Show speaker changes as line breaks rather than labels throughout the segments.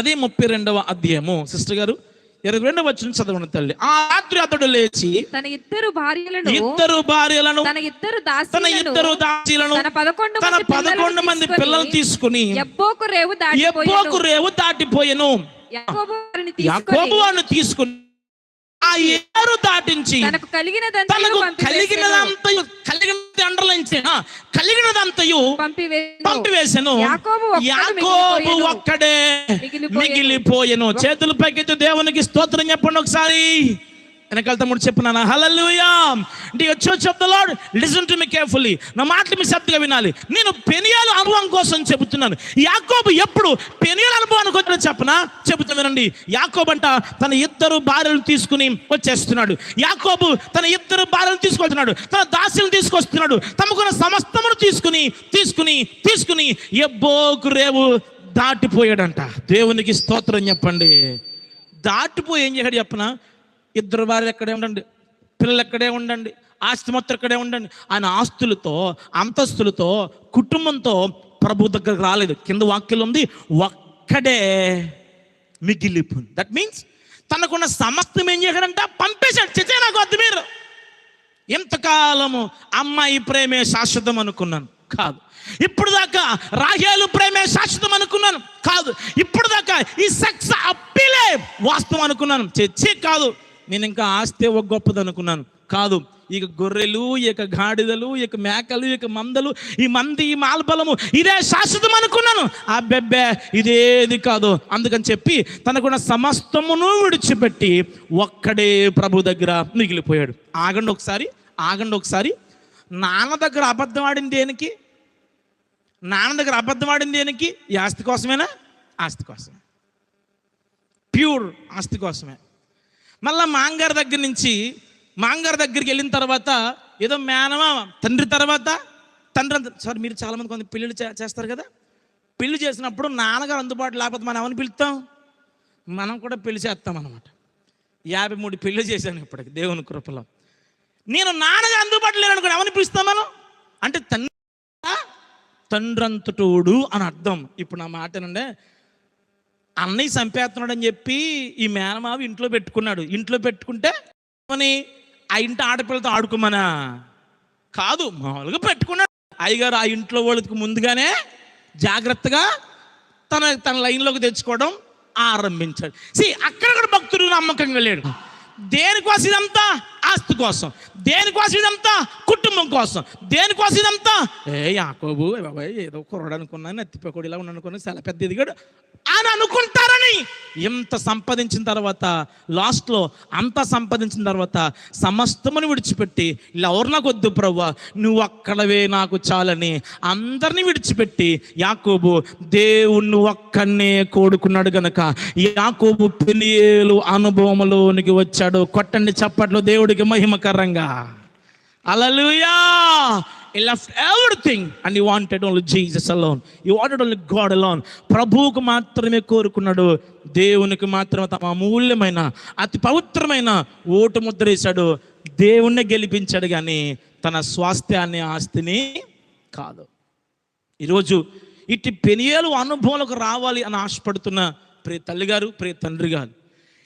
అదే ముప్పై రెండవ అధ్యాయము. సిస్టర్ గారు ఇరవై రెండవ వచ్చిన చదవను తల్లి. ఆ రాత్రి అతడు లేచి
తన ఇద్దరు భార్యలను
ఇద్దరు భార్యలను
తన ఇద్దరు
తన ఇద్దరు దాసీలను
తన పదకొండు
తన
మంది
పదకొండు మంది పిల్లలు తీసుకుని
ఎబ్బోకు రేవు
ఎప్పోకు
దాటిపోయాను
రేవు దాటిపోయెను.
యాకోబు వారిని తీసుకొని
ఆ ఏరు దాటించి
తనకు పంపివేసెను.
కలిగినదంతయు కలిగినది అండర్లైన్స్ కలిగినదంతయు. పంపివేశను
యాకోబు ఒక్కడు
యాకోబు
మిగిలిపోయెను.
చేతుల పైకెత్తు దేవునికి స్తోత్రం చెప్పండి ఒకసారి. వెనకాల తమ్ముడు చెప్పున్నాను hallelujah. The church of the lord listen to me carefully నా మాటలు మీ శ్రద్ధగా వినాలి. నేను పెనియాల అనుభవం కోసం చెబుతున్నాను. యాకోబు ఎప్పుడు పెనియాల చెప్పనా చెబుతా వినండి. యాకోబంట తన ఇద్దరు భార్యలు తీసుకుని వచ్చేస్తున్నాడు. యాకోబు తన ఇద్దరు భార్యలు తీసుకొస్తున్నాడు తన దాసులను తీసుకొస్తున్నాడు. తమకున్న సమస్తమును తీసుకుని తీసుకుని తీసుకుని ఎబ్బోకు రేవు దాటిపోయాడంట. దేవునికి స్తోత్రం చెప్పండి. దాటిపోయి ఏం చేశాడు చెప్పనా? ఇద్దరు భార్యలు ఎక్కడే ఉండండి. పిల్లలు ఎక్కడే ఉండండి. ఆస్తి మొత్తం ఎక్కడే ఉండండి. ఆయన ఆస్తులతో అంతస్తులతో కుటుంబంతో ప్రభు దగ్గరకు రాలేదు. కింద వాక్యం ఉంది ఒక్కడే మిగిలిపోయింది దట్ మీన్స్ తనకున్న సమస్తం ఏం చేశాడంట? పంపేశాడు. చచ్చే నాకు వద్దు మీరు. ఎంతకాలము అమ్మాయి ప్రేమే శాశ్వతం అనుకున్నాను. కాదు. ఇప్పుడు దాకా రాహేలు ప్రేమే శాశ్వతం అనుకున్నాను. కాదు. ఇప్పుడు దాకా ఈ సెక్స్ అప్పిలే వాస్తవం అనుకున్నాను. చచ్చి కాదు. నేను ఇంకా ఆస్తే ఒక గొప్పది అనుకున్నాను. కాదు. ఇక గొర్రెలు ఇక గాడిదలు ఇక మేకలు ఇక మందలు ఈ మంది ఈ మాల్బలము ఇదే శాశ్వతం అనుకున్నాను. ఆ బెబ్బే ఇదేది కాదు. అందుకని చెప్పి తనకున్న సమస్తమును విడిచిపెట్టి ఒక్కడే ప్రభు దగ్గర మిగిలిపోయాడు. ఆగండి ఒకసారి ఆగండి ఒకసారి. నాన్న దగ్గర అబద్ధం ఆడింది దేనికి? నాన్న దగ్గర అబద్ధం ఆడింది దేనికి? ఈ ఆస్తి కోసమేనా? ఆస్తి కోసమే. ప్యూర్ ఆస్తి కోసమే. మళ్ళా మాంగారి దగ్గర నుంచి మాంగారి దగ్గరికి వెళ్ళిన తర్వాత ఏదో మేనమా తండ్రి తర్వాత తండ్రి అంత సార్ మీరు చాలామంది కొంత పెళ్ళిళ్ళు చే- చేస్తారు కదా? పెళ్ళి చేసినప్పుడు నాన్నగారు అందుబాటులో లేకపోతే మనం ఎవరిని పిలుస్తాం మనం కూడా పెళ్ళి చేస్తాం అనమాట యాభై మూడు పెళ్ళి చేశాను ఇప్పటికి దేవుని కృపలో. నేను నాన్నగారు అందుబాటులో లేననుకో ఎవరిని పిలుస్తాం మనం? అంటే తండ్రి తండ్రంతటోడు అని అర్థం. ఇప్పుడు నా మాట ఏంటంటే అన్నయ్య చంపేస్తున్నాడు అని చెప్పి ఈ మేనమావి ఇంట్లో పెట్టుకున్నాడు. ఇంట్లో పెట్టుకుంటే అని ఆ ఇంటి ఆడపిల్లతో ఆడుకోమనా? కాదు మామూలుగా పెట్టుకున్నాడు. అయ్యగారు ఆ ఇంట్లో వాళ్ళకి ముందుగానే జాగ్రత్తగా తన తన లైన్లోకి తెచ్చుకోవడం ఆరంభించాడు. సి అక్కడ కూడా భక్తుడు నమ్మకంగా లేడు. దేనికోసం ఇదంతా? ఆస్తి కోసం. దేనికోసం ఇదంతా? కుటుంబం కోసం. దేనికోసం ఇదంతా? ఏ యాకోబు బాబాయ్ ఏదో కుర్రాడు అనుకున్నాను ఎత్తిపోకూడదు ఇలా ఉన్నాను అనుకున్నాను చాలా పెద్ద ఎదిగాడు అని అనుకుంటారని. ఎంత సంపాదించిన తర్వాత లాస్ట్లో అంతా సంపాదించిన తర్వాత సమస్తమును విడిచిపెట్టి ఇలా ఎవరు నాకు వద్దు ప్రవ్వా నువ్వు అక్కడవే నాకు చాలని అందరినీ విడిచిపెట్టి యాకోబు దేవుణ్ణి ఒక్కనే కోడుకున్నాడు గనక యాకోబు పెనియేలు అనుభవంలోనికి వచ్చాడు. కొట్టండి చప్పట్లు దేవుడికి. మహిమకరంగా. Hallelujah he left everything and you wanted only Jesus alone you wanted only God alone ప్రభువుకు మాత్రమే కోరుకున్నాడు. దేవునికి మాత్రమే తమ అమూల్యమైన అతి పవిత్రమైన ఓటు ముద్ర వేశాడు. దేవుణ్ణి గెలిపించాడు కానీ తన స్వాస్థ్యాన్ని ఆస్తిని కాదు. ఈరోజు ఇట్టి పెనియలు అనుభవాలకు రావాలి అని ఆశపడుతున్న ప్రియ తల్లిగారు ప్రియ తండ్రి గారు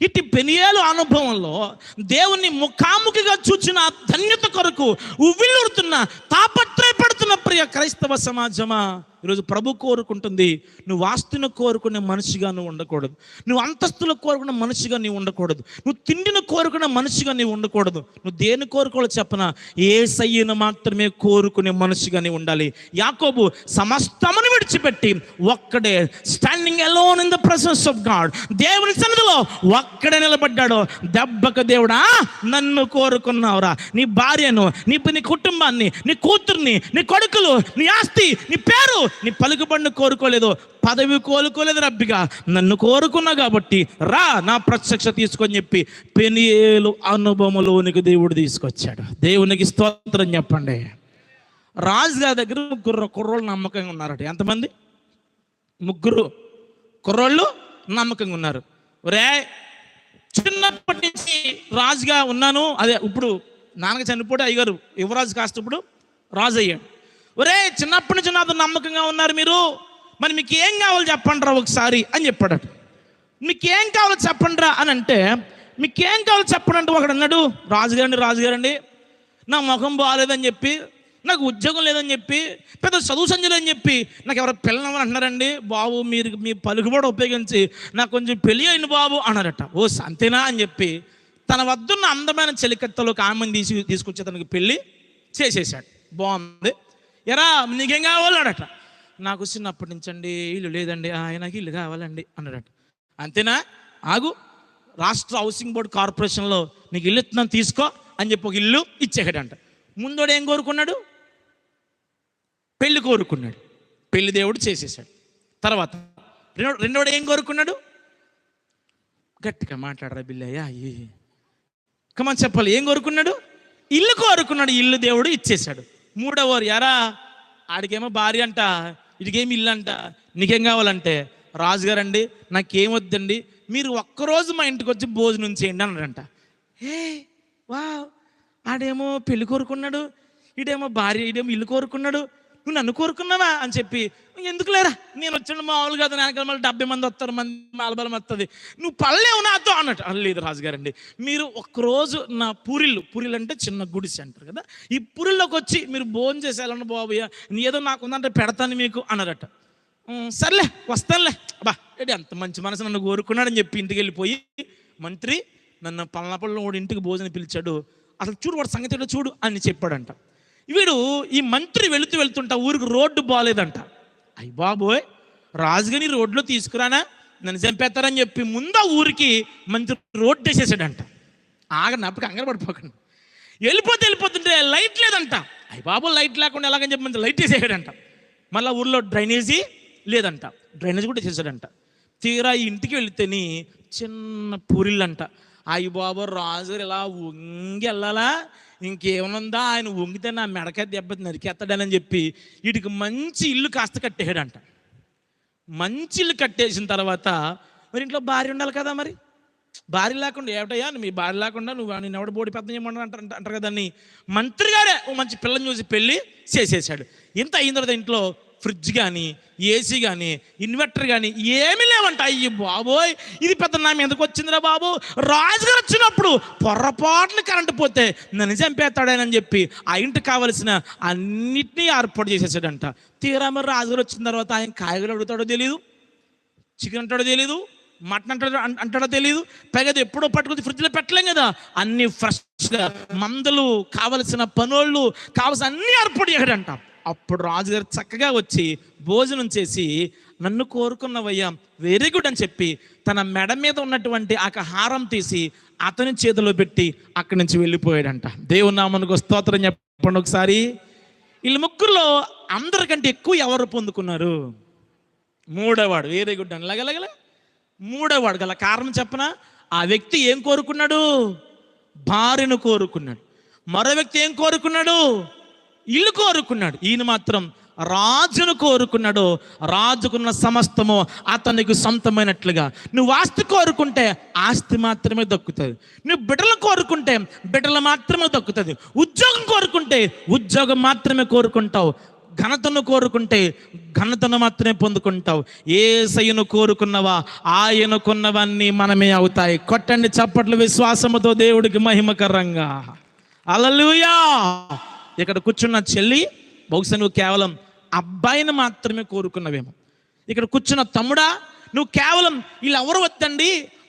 ఇటు పెనియాలు అనుభవంలో దేవుణ్ణి ముఖాముఖిగా చూచిన ధన్యత కొరకు ఉవ్విల్లుడుతున్న తాపత్రయపడుతున్న ప్రియ క్రైస్తవ సమాజమా? ఈరోజు ప్రభు కోరుకుంటుంది నువ్వు ఆస్తిని కోరుకునే మనిషిగా నువ్వు ఉండకూడదు. నువ్వు అంతస్తులు కోరుకున్న మనిషిగా నీవు ఉండకూడదు. నువ్వు తిండిని కోరుకున్న మనిషిగా నీవు ఉండకూడదు. నువ్వు దేని కోరుకోవాలో చెప్పనా? ఏ సయ్యను మాత్రమే కోరుకునే మనిషిగా నీవు ఉండాలి. యాకోబు సమస్తమును విడిచిపెట్టి ఒక్కడే standing alone in the presence of God దేవుని సన్నిధిలో ఒక్కడే నిలబడ్డాడు. దెబ్బకు దేవుడా నన్ను కోరుకున్నావురా. నీ భార్యను నీ నీ కుటుంబాన్ని నీ కూతుర్ని నీ కొడుకులు నీ ఆస్తి నీ పేరు నీ పలుకుబడిని కోరుకోలేదు పదవి కోలుకోలేదు రబ్బిగా. నన్ను కోరుకున్నా కాబట్టి రా నా ప్రత్యక్ష తీసుకొని చెప్పి పెనియేలు అనుభవంలోనికి దేవుడు తీసుకొచ్చాడు. దేవునికి స్తోత్రం చెప్పండి. రాజుగారి దగ్గర ముగ్గురు కుర్రోళ్ళు నమ్మకంగా ఉన్నారట. ఎంతమంది? ముగ్గురు కుర్రోళ్ళు నమ్మకంగా ఉన్నారు. రే చిన్నప్పటి నుంచి రాజుగా ఉన్నాను. అదే ఇప్పుడు నాన్నగా చనిపోతే అయ్యారు యువరాజు కాస్త ఇప్పుడు రాజు అయ్యాడు ఒరే చిన్నప్పటి నుంచి నాతో నమ్మకంగా ఉన్నారు మీరు. మరి మీకు ఏం కావాలి చెప్పండి రా ఒకసారి అని చెప్పాడట. మీకేం కావాలో చెప్పండి రా అని అంటే మీకేం కావాలో చెప్పండి అంటే ఒకడు అన్నాడు రాజుగారండి రాజుగారండి నా ముఖం బాగాలేదని చెప్పి నాకు ఉద్యోగం లేదని చెప్పి పెద్ద చదువు సంజయ్ అని చెప్పి నాకు ఎవరు పిల్లలు అంటున్నారండి బాబు మీరు మీ పలుకుబడి ఉపయోగించి నాకు కొంచెం పెళ్ళి అయింది బాబు అన్నారట. ఓ అంతేనా అని చెప్పి తన వద్దున్న అందమైన చెలికత్తలో ఆమెను తీసి తీసుకొచ్చి తనకి పెళ్ళి చేసేసాడు బాగుంది. ఎరా నీకేం కావాలన్నాడట. నాకు చిన్నప్పటి నుంచి అండి ఇల్లు లేదండి ఆయనకి ఇల్లు కావాలండి అన్నాడట. అంతేనా? ఆగు రాష్ట్ర హౌసింగ్ బోర్డు కార్పొరేషన్లో నీకు ఇల్లు ఇస్తున్నాను తీసుకో అని చెప్పి ఒక ఇల్లు ఇచ్చేకడంట ముందోడు ఏం కోరుకున్నాడు? పెళ్ళి కోరుకున్నాడు. పెళ్ళి దేవుడు చేసేసాడు తర్వాత రెండో రెండోడు ఏం కోరుకున్నాడు? గట్టిగా మాట్లాడరా బిల్లయ్య అయ్యి కమని చెప్పాలి. ఏం కోరుకున్నాడు? ఇల్లు కోరుకున్నాడు. ఇల్లు దేవుడు ఇచ్చేశాడు. మూడవరు ఎరా ఆడికేమో భార్య అంట ఇడికేమి ఇల్లు అంట నీకేం కావాలంటే రాజుగారండి నాకేం వద్దండి మీరు ఒక్కరోజు మా ఇంటికి వచ్చి భోజనం చేయండి అన్నాడంట ఏ వా ఆడేమో పెళ్ళి కోరుకున్నాడు ఇడేమో భార్య ఇడేమో ఇల్లు కోరుకున్నాడు నువ్వు నన్ను కోరుకున్నావా అని చెప్పి ఎందుకు లేరా? నేను వచ్చిన మామూలు కదా వెనకాల మళ్ళీ డెబ్బై మంది వస్తారు మంది మాలబలం వస్తుంది. నువ్వు పల్లె నాతో అన్నట్టు. లేదు రాజుగారండి మీరు ఒక్కరోజు నా పూరిళ్ళు పూరిలు అంటే చిన్న గుడి అంటారు కదా ఈ పూరిల్లోకి వచ్చి మీరు భోజనం చేసేయాలన్న బాబయ్య నీ ఏదో నాకు ఉందంటే పెడతాను మీకు అన్నారట. సర్లే వస్తానులే. అబ్బా ఏంటి అంత మంచి మనసు నన్ను కోరుకున్నాడని చెప్పి ఇంటికి వెళ్ళిపోయి మంత్రి నన్ను పల్లపల్లి వాడు ఇంటికి భోజనం పిలిచాడు. అసలు చూడు వాడు సంగతి చూడు అని చెప్పాడంట. వీడు ఈ మంత్రి వెళుతూ వెళ్తుంటా ఊరికి రోడ్డు బాగాలేదంట అయ్యి బాబోయ్ రాజుగాని రోడ్లో తీసుకురానా? నన్ను చంపేస్తారని చెప్పి ముందా ఊరికి మంత్రి రోడ్డు వేసేసాడంట ఆగ అప్పుడు కంగారు పడిపోకండి. వెళ్ళిపోతే వెళ్ళిపోతుంటే లైట్ లేదంట. అయ్యి బాబు లైట్ లేకుండా ఎలాగని చెప్పి మంత్రి లైట్ వేసేసాడంట. మళ్ళీ ఊర్లో డ్రైనేజీ లేదంట. డ్రైనేజ్ కూడా చేశాడంట తీరా ఈ ఇంటికి వెళితేని చిన్న పూరిళ్ళంట అయ్యి బాబు రాజుగారు ఇలా వంగి వెళ్ళాలా? ఇంకేమనుందా ఆయన వంగితే నా మెడక దెబ్బ నరికేస్తాడని చెప్పి వీటికి మంచి ఇల్లు కాస్త కట్టేయడంట మంచి ఇల్లు కట్టేసిన తర్వాత మరి ఇంట్లో భార్య ఉండాలి కదా మరి? భార్య లేకుండా ఏమిటయ్యా? మీ భార్య లేకుండా నువ్వు నేను ఎవడ బోడి పెద్ద చేయమని అంటారు అంటారు కదండి మంత్రి గారే ఓ మంచి పిల్లని చూసి పెళ్ళి చేసేసాడు ఇంత అయిన తర్వాత ఇంట్లో ఫ్రిడ్జ్ కానీ ఏసీ కానీ ఇన్వర్టర్ కానీ ఏమీ లేవంట. అయ్యి బాబోయ్ ఇది పెద్ద నా మీదకి వచ్చిందిరా బాబు. రాజుగారు వచ్చినప్పుడు పొరపాటున కరెంటు పోతే నన్ను చంపేస్తాడని చెప్పి ఆ ఇంటికి కావలసిన అన్నిటినీ ఏర్పాటు చేసేసాడంట. తీరా మరి రాజుగారు వచ్చిన తర్వాత ఆయన కాయగూరలు అడుగుతాడో తెలియదు చికెన్ అంటాడో తెలియదు మటన్ అంటాడో అంటాడో తెలియదు పైగా ఎప్పుడో పట్టుకొచ్చి ఫ్రిడ్జ్లో పెట్టలేం కదా. అన్ని ఫ్రెష్గా మందులు కావలసిన పనోళ్ళు కావలసిన అన్నీ ఏర్పాటు చేయడంట అప్పుడు రాజుగారు చక్కగా వచ్చి భోజనం చేసి నన్ను కోరుకున్నవయ్యా వెరీ గుడ్ అని చెప్పి తన మెడ మీద ఉన్నటువంటి ఆ హారం తీసి అతని చేతిలో పెట్టి అక్కడి నుంచి వెళ్ళిపోయాడంట. దేవుని నామనకు స్తోత్రం చెప్పండి ఒకసారి. వీళ్ళ ముగ్గురులో అందరికంటే ఎక్కువ ఎవరు పొందుకున్నారు? మూడోవాడు. Very good. అని లగలగల మూడోవాడు. గల కారణం చెప్పనా? ఆ వ్యక్తి ఏం కోరుకున్నాడు? భార్యను కోరుకున్నాడు. మరో వ్యక్తి ఏం కోరుకున్నాడు? ఇల్లు కోరుకున్నాడు. ఈయన మాత్రం రాజును కోరుకున్నాడు. రాజుకున్న సమస్తము అతనికి సొంతమైనట్లుగా. నువ్వు ఆస్తి కోరుకుంటే ఆస్తి మాత్రమే దక్కుతుంది. నువ్వు బిడ్డలు కోరుకుంటే బిడ్డలు మాత్రమే దక్కుతుంది. ఉద్యోగం కోరుకుంటే ఉద్యోగం మాత్రమే కోరుకుంటావు. ఘనతను కోరుకుంటే ఘనతను మాత్రమే పొందుకుంటావు. ఏ సయ్యను కోరుకున్నవా ఆయనకున్నవన్నీ మనమే అవుతాయి. కొట్టండి చప్పట్లు విశ్వాసముతో దేవుడికి మహిమకరంగా. అలలుయా ఇక్కడ కూర్చున్న చెల్లి బహుశా నువ్వు కేవలం అబ్బాయిని మాత్రమే కోరుకున్నవేమో. ఇక్కడ కూర్చున్న తమ్ముడా నువ్వు కేవలం వీళ్ళెవరు వద్దండి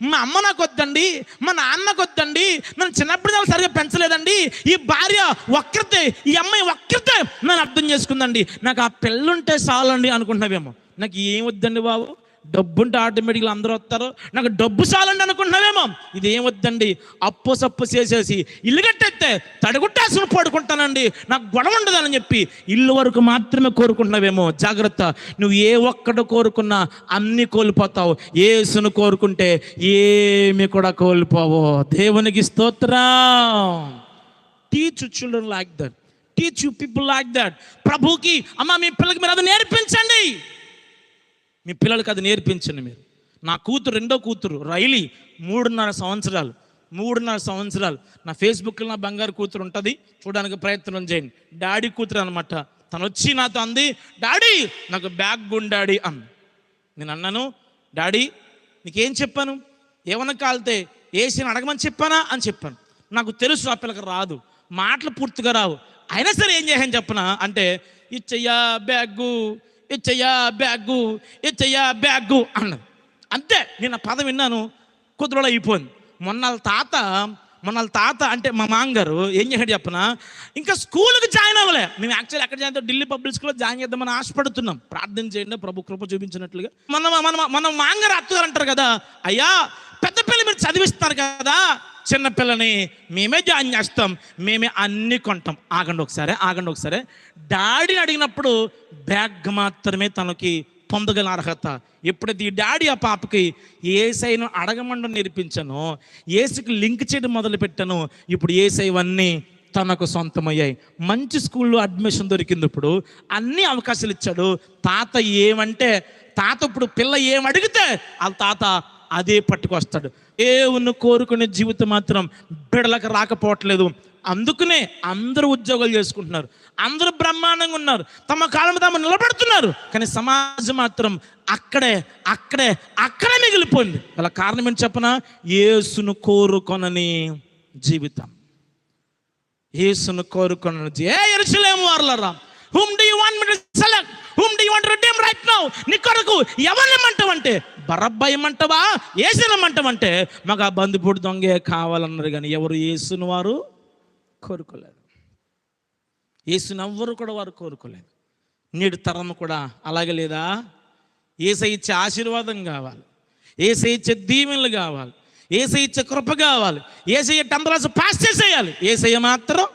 మా అమ్మ నాకు వద్దండి మా నాన్నకు వద్దండి నన్ను చిన్నప్పుడు నాకు సరిగ్గా పెంచలేదండి ఈ భార్య ఒక్కరితే ఈ అమ్మాయి ఒక్కరితే నన్ను అర్థం చేసుకుందండి. నాకు ఆ పిల్లుంటే చాలండి అనుకుంటున్నావేమో. నాకు ఏం వద్దండి బాబు? డబ్బుంటే ఆటోమేటిక్గా అందరూ వస్తారు. నాకు డబ్బు చాలండి అనుకుంటున్నావేమో. ఇది ఏం వద్దండి? అప్పు సప్పు చేసేసి ఇల్లు కట్టేస్తే తడిగుట్టాసును పడుకుంటానండి. నాకు గొడవ ఉండదని చెప్పి ఇల్లు వరకు మాత్రమే కోరుకుంటున్నావేమో జాగ్రత్త. నువ్వు ఏ ఒక్కడు కోరుకున్నా అన్ని కోల్పోతావు. ఏసును కోరుకుంటే ఏమి కూడా కోల్పోవు. దేవునికి స్తోత్రం. Teach children like that teach you people like that ప్రభుకి అమ్మ మీ పిల్లలకి మీరు అది నేర్పించండి. మీ పిల్లలకి అది నేర్పించండి మీరు. నా కూతురు రెండో కూతురు రైలీ మూడున్నర సంవత్సరాలు. మూడున్నర సంవత్సరాలు. నా ఫేస్బుక్లో నా బంగారు కూతురు ఉంటుంది. చూడడానికి ప్రయత్నం చేయండి. డాడీ కూతురు అనమాట తను వచ్చి నాతో అంది డాడీ నాకు బ్యాగ్ గుండాడి అంది. నేను అన్నాను డాడీ నీకేం చెప్పాను? ఏమన్నా కాలితే ఏసీని అడగమని చెప్పానా? అని చెప్పాను. నాకు తెలుసు ఆ పిల్లకి రాదు. మాటలు పూర్తిగా రావు. అయినా సరే ఏం చేయని చెప్పనా? అంటే ఇచ్చయ్యా బ్యాగు ఇచ్చయ్యా బ్యాగు ఇచ్చయ్యా బ్యాగు అన్నది. అంతే. నేను ఆ పదం విన్నాను. కుదురులో అయిపోయింది. మొన్న తాత మొన్న వాళ్ళ తాత అంటే మా మాంగారు ఏం చేశాడు చెప్పనా? ఇంకా స్కూల్కి జాయిన్ అవ్వలే. మేము యాక్చువల్లీ ఎక్కడ జాయిన్ అవుతాం? ఢిల్లీ పబ్లిక్ స్కూల్లో జాయిన్ చేద్దామని ఆశపడుతున్నాం. ప్రార్థన చేయండి ప్రభు కృప చూపించినట్లుగా. మన మన మన మాంగారు అత్తగారు అంటారు కదా అయ్యా పెద్ద పిల్ల మీరు చదివిస్తారు కదా చిన్నపిల్లని మేమే జాయిన్ చేస్తాం మేమే అన్ని కొంటాం. ఆగండి ఒకసారి ఆగండి ఒకసారి. డాడీని అడిగినప్పుడు బ్యాగ్ మాత్రమే తనకి పొందగల అర్హత ఎప్పుడైతే ఈ డాడీ ఆ పాపకి ఏసైను అడగమండం నేర్పించాను ఏసుకి లింక్ చేయడం మొదలు పెట్టాను ఇప్పుడు ఏసైవన్నీ తనకు సొంతమయ్యాయి. మంచి స్కూల్లో అడ్మిషన్ దొరికింది ఇప్పుడు అన్ని అవకాశాలు ఇచ్చాడు. తాత ఏమంటే తాత ఇప్పుడు పిల్ల ఏం అడిగితే వాళ్ళ తాత అదే పట్టుకొస్తాడు. దేవుని కోరుకునే జీవితం మాత్రం బిడలకు రాకపోవట్లేదు. అందుకనే అందరూ ఉద్యోగాలు చేసుకుంటున్నారు. అందరూ బ్రహ్మాండంగా ఉన్నారు. తమ కాలం తాము నిలబడుతున్నారు. కానీ సమాజం మాత్రం అక్కడే అక్కడే అక్కడే మిగిలిపోయింది. అలా కారణం ఏంటి చెప్పనా? యేసును కోరుకొనని జీవితం. యేసును కోరుకొనని ఏ ఎరుసలేము వారులరా? హుమ్ do you want me to select want redeem right now నీ కొరకు ఎవరిని ఇమ్మంటావంటే బరబ్బా ఇమ్మంటావా యేసుని మాకు ఆ బందిపూడి దొంగే కావాలన్నారు కానీ ఎవరు ఏసును వారు? కోరుకోలేదు. యేసుని ఎవ్వరు కూడా వారు కోరుకోలేదు. నేడు తరం కూడా అలాగే లేదా? ఏసై ఇచ్చే ఆశీర్వాదం కావాలి. ఏసై ఇచ్చే దీవెనలు కావాలి. ఏసై ఇచ్చే కృప కావాలి. ఏసయ్య టెంపరాసు పాస్ చేసేయాలి ఏసయ్య మాత్రం